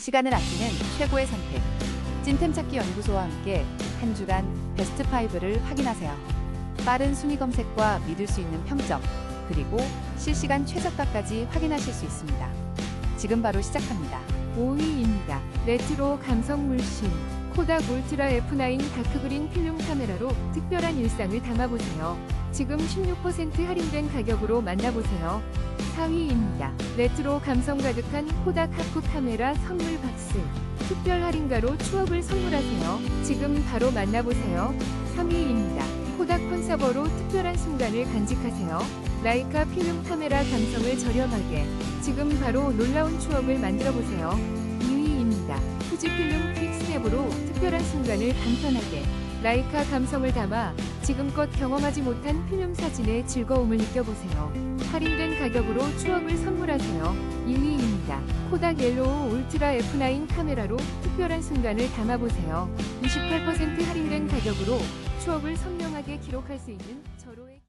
시간을 아끼는 최고의 선택. 찐템 찾기 연구소와 함께 한 주간 베스트 5를 확인하세요. 빠른 순위 검색과 믿을 수 있는 평점, 그리고 실시간 최저가까지 확인하실 수 있습니다. 지금 바로 시작합니다. 5위입니다. 레트로 감성 물씬 코닥 울트라 F9 다크그린 필름 카메라로 특별한 일상을 담아보세요. 지금 16% 할인된 가격으로 만나보세요. 4위입니다. 레트로 감성 가득한 코닥 하프 카메라 선물 박스 특별 할인가로 추억을 선물하세요. 지금 바로 만나보세요. 3위입니다. 코닥 콘서버로 특별한 순간을 간직하세요. 라이카 필름 카메라 감성을 저렴하게 지금 바로 놀라운 추억을 만들어 보세요. 2위입니다. 후지필름 퀵스냅으로 특별한 순간을 간편하게 라이카 감성을 담아 지금껏 경험하지 못한 필름 사진의 즐거움을 느껴보세요. 할인된 가격으로 추억을 선물하세요. 1위입니다. 코닥 옐로우 울트라 F9 카메라로 특별한 순간을 담아보세요. 28% 할인된 가격으로 추억을 선명하게 기록할 수 있는 절호의